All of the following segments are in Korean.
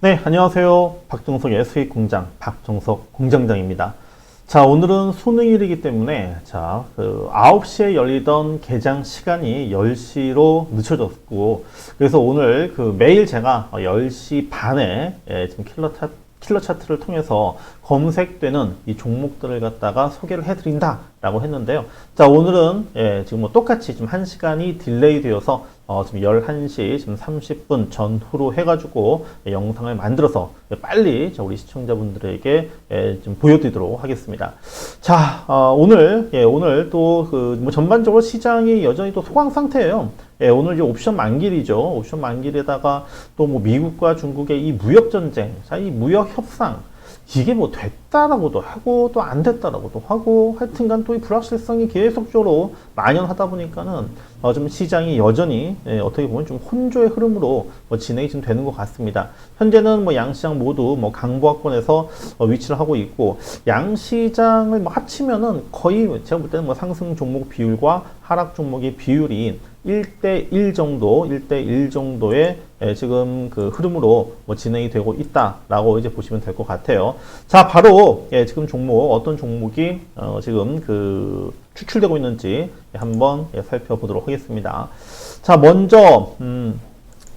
네, 안녕하세요. 박정석의 수익 공장 박정석 공장장입니다. 자, 오늘은 수능일이기 때문에 자, 그 9시에 열리던 개장 시간이 10시로 늦춰졌고 그래서 오늘 그 매일 제가 10시 반에 예, 지금 킬러 차, 킬러 차트를 통해서 검색되는 이 종목들을 갖다가 소개를 해드린다 라고 했는데요. 자, 오늘은 예, 지금 뭐 똑같이 지금 1시간이 딜레이 되어서 어, 지금 11시 지금 30분 전후로 해가지고 예, 영상을 만들어서 빨리 자, 우리 시청자분들에게 예, 좀 보여드리도록 하겠습니다. 자, 어, 오늘, 예, 오늘 또 그 뭐 전반적으로 시장이 여전히 또 소강 상태예요. 예, 오늘 이제 옵션 만길이죠. 옵션 만길에다가 또 뭐 미국과 중국의 이 무역 전쟁, 자, 이 무역 협상, 이게 뭐 됐다라고도 하고 또 안 됐다라고도 하고 하여튼간 또 이 불확실성이 계속적으로 만연하다 보니까는 어, 좀 시장이 여전히 예, 어떻게 보면 좀 혼조의 흐름으로 뭐 진행이 좀 되는 것 같습니다. 현재는 뭐 양시장 모두 뭐 강보합권에서 어, 위치를 하고 있고 양시장을 뭐 합치면은 거의 제가 볼 때는 뭐 상승 종목 비율과 하락 종목의 비율이 1대1 정도, 1대1 정도의 예, 지금 그 흐름으로 뭐 진행이 되고 있다라고 이제 보시면 될 것 같아요. 자, 바로 예, 지금 종목 어떤 종목이 어, 지금 그 추출되고 있는지 한번 예, 살펴보도록 하겠습니다. 자, 먼저 음,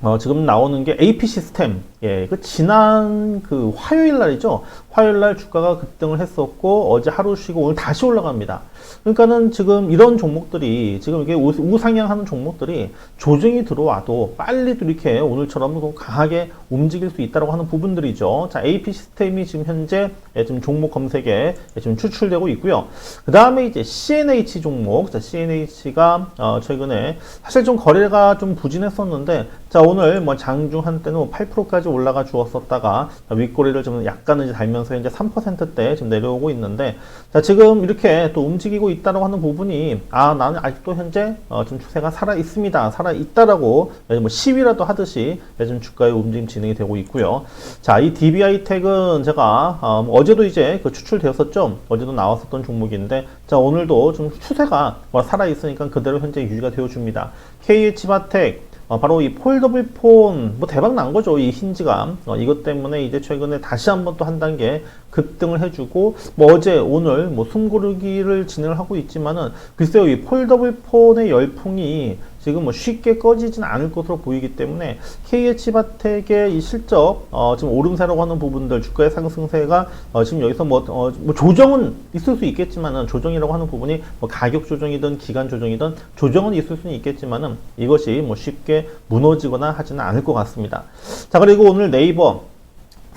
어, 지금 나오는 게 AP 시스템. 예, 그 지난 그 화요일 날이죠. 화요일 날 주가가 급등을 했었고 어제 하루 쉬고 오늘 다시 올라갑니다. 그러니까는 지금 이런 종목들이 지금 이게 우- 우상향하는 종목들이 조정이 들어와도 빨리 또 이렇게 오늘처럼 또 강하게 움직일 수 있다고 하는 부분들이죠. 자, AP 시스템이 지금 현재 예, 지금 종목 검색에 예, 지금 추출되고 있고요. 그 다음에 이제 CNH 종목, 자, CNH가 어, 최근에 사실 좀 거래가 좀 부진했었는데 자 오늘 뭐 장중 한때는 뭐 8%까지 올라가 주었었다가 윗꼬리를 좀 약간은 이제 달면서 현재 3%대 지금 내려오고 있는데 자 지금 이렇게 또 움직이고 있다고 하는 부분이 아 나는 아직도 현재 어, 좀 추세가 살아 있습니다. 살아 있다라고 뭐 시위라도 하듯이 요즘 주가의 움직임 진행이 되고 있고요. 자 이 DBI 택은 제가 어, 뭐 어제도 이제 그 추출되었었죠? 어제도 나왔었던 종목인데 자 오늘도 좀 추세가 뭐 살아 있으니까 그대로 현재 유지가 되어 줍니다. KH바텍 어, 바로 이 폴더블 폰, 뭐 대박 난 거죠. 이 힌지가. 어, 이것 때문에 이제 최근에 다시 한번 또 한 단계 급등을 해주고, 뭐 어제, 오늘 뭐 숨고르기를 진행을 하고 있지만은, 글쎄요, 이 폴더블 폰의 열풍이 지금 뭐 쉽게 꺼지진 않을 것으로 보이기 때문에 KH바텍의 이 실적, 어, 지금 오름세라고 하는 부분들, 주가의 상승세가 어, 지금 여기서 뭐, 어, 뭐 조정은 있을 수 있겠지만은 조정이라고 하는 부분이 뭐 가격 조정이든 기간 조정이든 조정은 있을 수는 있겠지만은 이것이 뭐 쉽게 무너지거나 하지는 않을 것 같습니다. 자, 그리고 오늘 네이버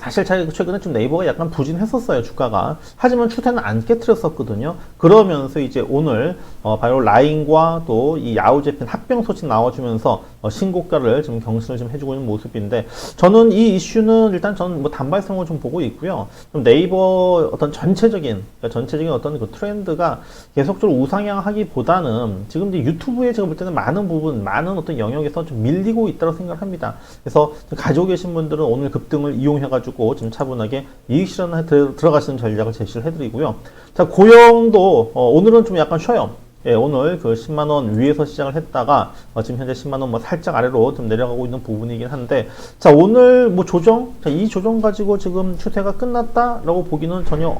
사실 차- 최근에 좀 네이버가 약간 부진했었어요 주가가. 하지만 추세는 안 깨트렸었거든요. 그러면서 이제 오늘 어, 바로 라인과 또 이 야후제편 합병 소식 나와주면서 어, 신고가를 좀 경신을 좀 해주고 있는 모습인데 저는 이 이슈는 일단 저는 뭐 단발성을 좀 보고 있고요. 좀 네이버 어떤 전체적인 그러니까 전체적인 어떤 그 트렌드가 계속적으로 우상향하기보다는 지금 이제 유튜브에 제가 볼 때는 많은 부분 많은 어떤 영역에서 좀 밀리고 있다고 생각을 합니다. 그래서 좀 가지고 계신 분들은 오늘 급등을 이용해가지고 좀 차분하게 이익 실현에 들- 들어가시는 전략을 제시를 해드리고요. 자, 고영도 어, 오늘은 좀 약간 쉬어요. 예, 오늘 그 10만 원 위에서 시작을 했다가 어, 지금 현재 10만 원 뭐 살짝 아래로 좀 내려가고 있는 부분이긴 한데 자, 오늘 뭐 조정, 자, 이 조정 가지고 지금 추세가 끝났다라고 보기는 전혀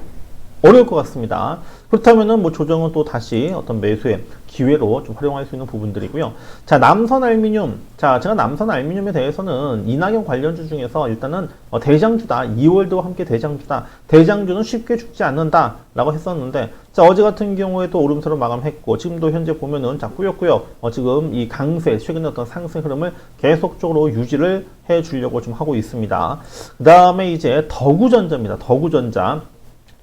어려울 것 같습니다. 그렇다면은 뭐 조정은 또 다시 어떤 매수의 기회로 좀 활용할 수 있는 부분들이고요. 자, 남선 알미늄. 자, 제가 남선 알미늄에 대해서는 이낙연 관련주 중에서 일단은 어, 대장주다. 2월도 함께 대장주다. 대장주는 쉽게 죽지 않는다. 라고 했었는데, 자, 어제 같은 경우에도 오름세로 마감했고, 지금도 현재 보면은 자, 꾸역꾸역, 어, 지금 이 강세, 최근의 어떤 상승 흐름을 계속적으로 유지를 해 주려고 좀 하고 있습니다. 그 다음에 이제 더구전자입니다. 더구전자.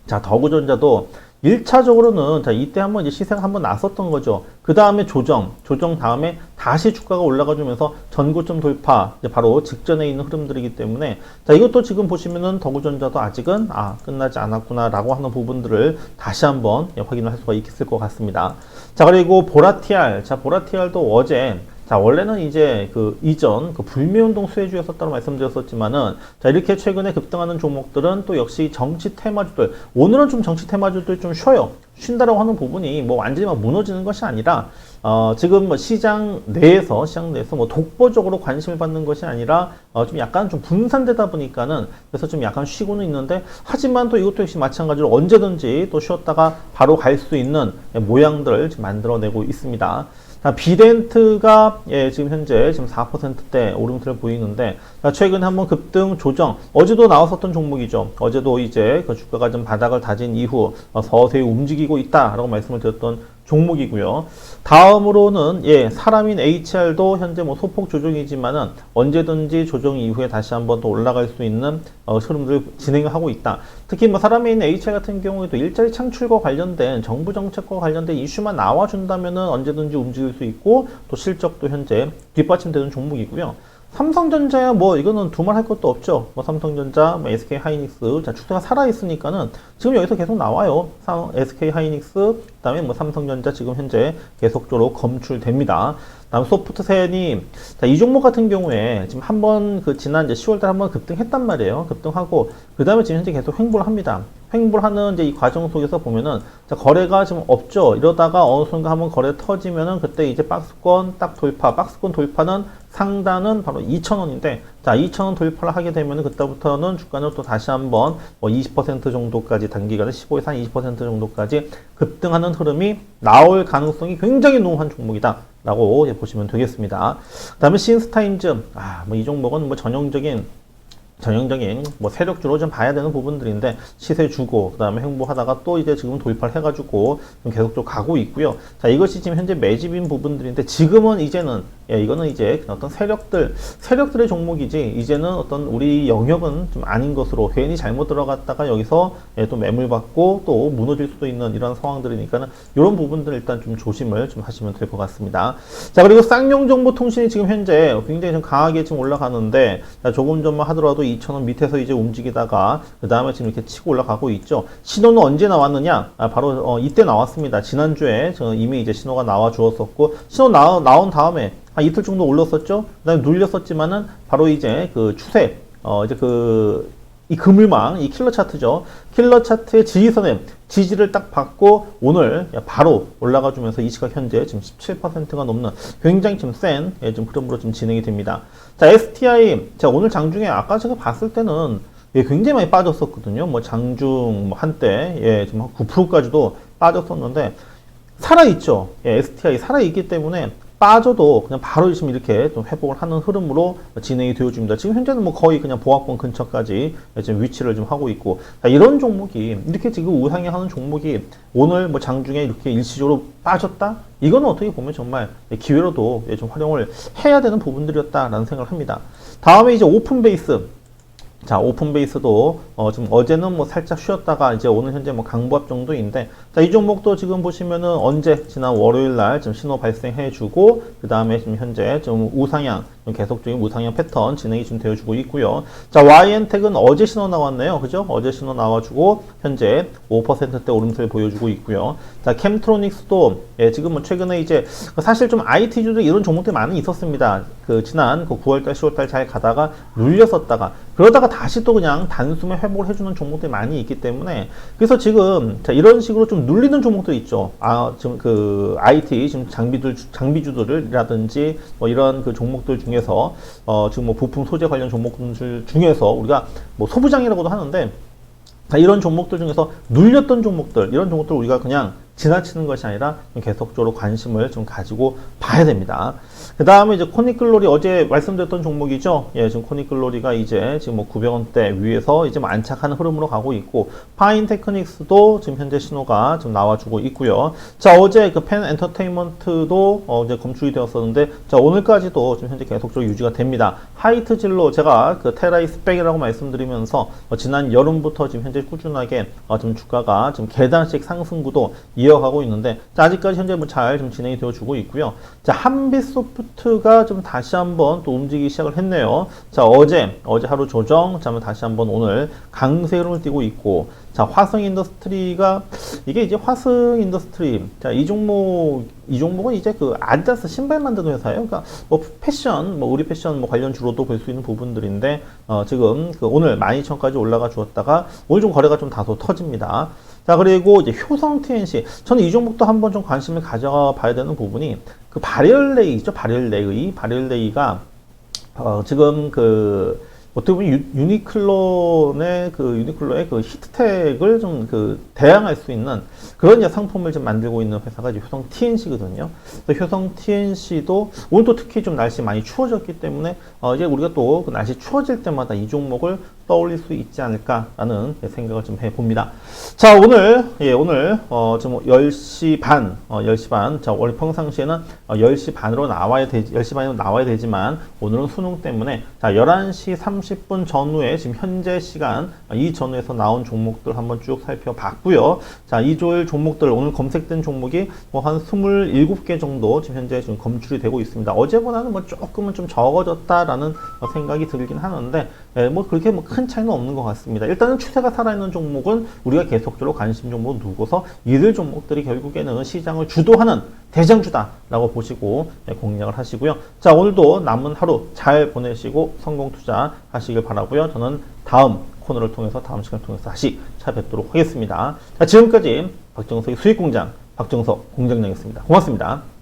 자, 더구전자도 1차적으로는 자, 이때 한번 이제 시세가 한번 났었던 거죠. 그 다음에 조정, 조정 다음에 다시 주가가 올라가 주면서 전고점 돌파, 이제 바로 직전에 있는 흐름들이기 때문에 자, 이것도 지금 보시면은 더구전자도 아직은 아, 끝나지 않았구나라고 하는 부분들을 다시 한번 예, 확인을 할 수가 있을 것 같습니다. 자, 그리고 보라티알. 자, 보라티알도 어제 자, 원래는 이제 그 이전 그 불매운동 수혜주였었다고 말씀드렸었지만은 자, 이렇게 최근에 급등하는 종목들은 또 역시 정치 테마주들, 오늘은 좀 정치 테마주들 좀 쉬어요. 쉰다라고 하는 부분이 뭐 완전히 막 무너지는 것이 아니라 어, 지금 뭐 시장 내에서 시장 내에서 뭐 독보적으로 관심을 받는 것이 아니라 어, 좀 약간 좀 분산되다 보니까는 그래서 좀 약간 쉬고는 있는데 하지만 또 이것도 역시 마찬가지로 언제든지 또 쉬었다가 바로 갈 수 있는 모양들을 지금 만들어내고 있습니다. 자, 비덴트가 예, 지금 현재 지금 4%대 오름세를 보이는데 자, 최근에 한번 급등 조정 어제도 나왔었던 종목이죠. 어제도 이제 그 주가가 좀 바닥을 다진 이후 어, 서서히 움직이고 있다라고 말씀을 드렸던 종목이고요. 다음으로는 예, 사람인 HR도 현재 뭐 소폭 조정이지만은 언제든지 조정 이후에 다시 한번 또 올라갈 수 있는 어, 흐름들을 진행하고 있다. 특히 뭐 사람인 HR 같은 경우에도 일자리 창출과 관련된 정부 정책과 관련된 이슈만 나와준다면은 언제든지 움직일 수 있고 또 실적도 현재 뒷받침되는 종목이고요. 삼성전자야 뭐 이거는 두말 할 것도 없죠. 뭐 삼성전자, 뭐 SK 하이닉스, 자 추세가 살아 있으니까는 지금 여기서 계속 나와요. 사- SK 하이닉스, 그다음에 뭐 삼성전자 지금 현재 계속적으로 검출됩니다. 다음 소프트센이 자, 이 종목 같은 경우에 지금 한 번 그 지난 이제 10월달 한 번 급등했단 말이에요. 급등하고 그 다음에 지금 현재 계속 횡보를 합니다. 횡보를 하는 이제 이 과정 속에서 보면은 자, 거래가 지금 없죠. 이러다가 어느 순간 한번 거래 터지면은 그때 이제 박스권 딱 돌파, 박스권 돌파는 상단은 바로 2,000원인데 자 2,000원 돌파를 하게 되면은 그때부터는 주가는 또 다시 한번 뭐 20% 정도까지 단기간에 15에서 한 20% 정도까지 급등하는 흐름이 나올 가능성이 굉장히 농후한 종목이다 라고 예, 보시면 되겠습니다. 그 다음에 신스타임즈 아 뭐 이 종목은 뭐 전형적인 전형적인 뭐 세력주로 좀 봐야 되는 부분들인데 시세 주고 그다음에 행보하다가 또 이제 지금 돌파를 해가지고 좀 계속적으로 가고 있고요. 자 이것이 지금 현재 매집인 부분들인데 지금은 이제는 예 이거는 이제 어떤 세력들 세력들의 종목이지 이제는 어떤 우리 영역은 좀 아닌 것으로 괜히 잘못 들어갔다가 여기서 예, 또 매물 받고 또 무너질 수도 있는 이런 상황들이니까는 이런 부분들 일단 좀 조심을 좀 하시면 될 것 같습니다. 자 그리고 쌍용정보통신이 지금 현재 굉장히 좀 강하게 지금 올라가는데 자, 조금 전만 하더라도 2,000원 밑에서 이제 움직이다가 그 다음에 지금 이렇게 치고 올라가고 있죠. 신호는 언제 나왔느냐? 아, 바로 어, 이때 나왔습니다. 지난주에 저 이미 이제 신호가 나와 주었었고 신호 나, 나온 다음에 한 이틀 정도 올렸었죠. 그다음에 눌렸었지만은 바로 이제 그 추세 어 이제 그 이 그물망, 이 킬러 차트죠. 킬러 차트의 지지선에 지지를 딱 받고 오늘 바로 올라가 주면서 이 시각 현재 지금 17%가 넘는 굉장히 좀 센, 예, 좀 흐름으로 좀 진행이 됩니다. 자, STI. 자, 오늘 장중에 아까 제가 봤을 때는 예, 굉장히 많이 빠졌었거든요. 뭐 장중 뭐 한때 예, 지금 한 9%까지도 빠졌었는데 살아 있죠. 예, STI 살아 있기 때문에 빠져도 그냥 바로 지금 이렇게 좀 회복을 하는 흐름으로 진행이 되어줍니다. 지금 현재는 뭐 거의 그냥 보합권 근처까지 지금 위치를 좀 하고 있고 자, 이런 종목이 이렇게 지금 우상향 하는 종목이 오늘 뭐 장중에 이렇게 일시적으로 빠졌다? 이거는 어떻게 보면 정말 기회로도 예, 좀 활용을 해야 되는 부분들이었다라는 생각을 합니다. 다음에 이제 오픈 베이스. 자, 오픈 베이스도 어, 지금 어제는 뭐 살짝 쉬었다가 이제 오늘 현재 뭐 강보합 정도인데 자, 이 종목도 지금 보시면은 언제 지난 월요일 날 지금 신호 발생해 주고 그 다음에 지금 현재 좀 우상향 좀 계속적인 우상향 패턴 진행이 지금 되어 주고 있고요. 자, YN텍은 어제 신호 나왔네요. 그죠? 어제 신호 나와 주고 현재 5%대 오름세를 보여주고 있고요. 자, 캠트로닉스도 예, 지금 뭐 최근에 이제 사실 좀 IT주들 이런 종목들이 많이 있었습니다. 그 지난 그 9월달, 10월달 잘 가다가 눌렸었다가 그러다가 다시 또 그냥 단숨에 회복을 해주는 종목들이 많이 있기 때문에 그래서 지금 자, 이런 식으로 좀 눌리는 종목들 있죠. 아 지금 그 IT 지금 장비들 장비주들이라든지 뭐 이런 그 종목들 중에 서 어 지금 뭐 부품 소재 관련 종목들 중에서 우리가 뭐 소부장이라고도 하는데 자, 이런 종목들 중에서 눌렸던 종목들, 이런 종목들 우리가 그냥 지나치는 것이 아니라 좀 계속적으로 관심을 좀 가지고 봐야 됩니다. 그 다음에 이제 코니클로리 어제 말씀드렸던 종목이죠. 예, 지금 코니클로리가 이제 지금 뭐 900원대 위에서 이제 뭐 안착하는 흐름으로 가고 있고, 파인 테크닉스도 지금 현재 신호가 좀 나와주고 있고요. 자, 어제 그 펜 엔터테인먼트도 어 이제 검출이 되었었는데, 자, 오늘까지도 지금 현재 계속적으로 유지가 됩니다. 하이트 진로 제가 그 테라이 스펙이라고 말씀드리면서 어 지난 여름부터 지금 현재 꾸준하게 어좀 주가가 좀 계단식 상승 구도 이어가고 있는데 자, 아직까지 현재 뭐잘좀 진행이 되어 주고 있고요. 자, 한빛 소프 트가 좀 다시 한번 또 움직이기 시작을 했네요. 자, 어제 어제 하루 조정, 자, 다시 한번 오늘 강세 흐름을 띄고 있고 자, 화성 인더스트리가 이게 이제 화성 인더스트리 자, 이 종목 이 종목은 이제 그 아디다스 신발 만드는 회사예요. 그러니까 뭐 패션, 뭐 우리 패션 뭐 관련 주로도 볼 수 있는 부분들인데 어, 지금 그 오늘 12,000까지 올라가 주었다가 오늘 좀 거래가 좀 다소 터집니다. 자, 자, 그리고 이제 효성 TNC. 저는 이 종목도 한번 좀 관심을 가져봐야 되는 부분이 그 바리얼레이 있죠? 바리얼레이. 바리얼레이가 어, 지금 그 어떻게 보면 유, 유니클로의 그 유니클로의 그 히트텍을 좀 그 대항할 수 있는 그런 상품을 좀 만들고 있는 회사가 이제 효성 TNC거든요. 그래서 효성 TNC도 오늘 또 특히 좀 날씨 많이 추워졌기 때문에 어 이제 우리가 또 그 날씨 추워질 때마다 이 종목을 떠올릴 수 있지 않을까라는 생각을 좀 해봅니다. 자 오늘 예 오늘 어 지금 10시 반 어, 10시 반. 자 원래 평상시에는 어, 10시 반으로 나와야 되 10시 반으로 나와야 되지만 오늘은 수능 때문에 자 11시 30분 전후에 지금 현재 시간 어, 이 전후에서 나온 종목들 한번 쭉 살펴봤고요. 자 이 조일 종목들 오늘 검색된 종목이 뭐 한 27개 정도 지금 현재 지금 검출이 되고 있습니다. 어제보다는 뭐 조금은 좀 적어졌다라는 어, 생각이 들긴 하는데 예, 뭐 그렇게 뭐 큰 차이는 없는 것 같습니다. 일단은 추세가 살아있는 종목은 우리가 계속적으로 관심 종목을 두고서 이들 종목들이 결국에는 시장을 주도하는 대장주다라고 보시고 예, 공략을 하시고요. 자 오늘도 남은 하루 잘 보내시고 성공 투자 하시길 바라고요. 저는 다음 코너를 통해서 다음 시간 을 통해서 다시 찾아뵙도록 하겠습니다. 자 지금까지 박정석의 수익공장 박정석 공장장이었습니다. 고맙습니다.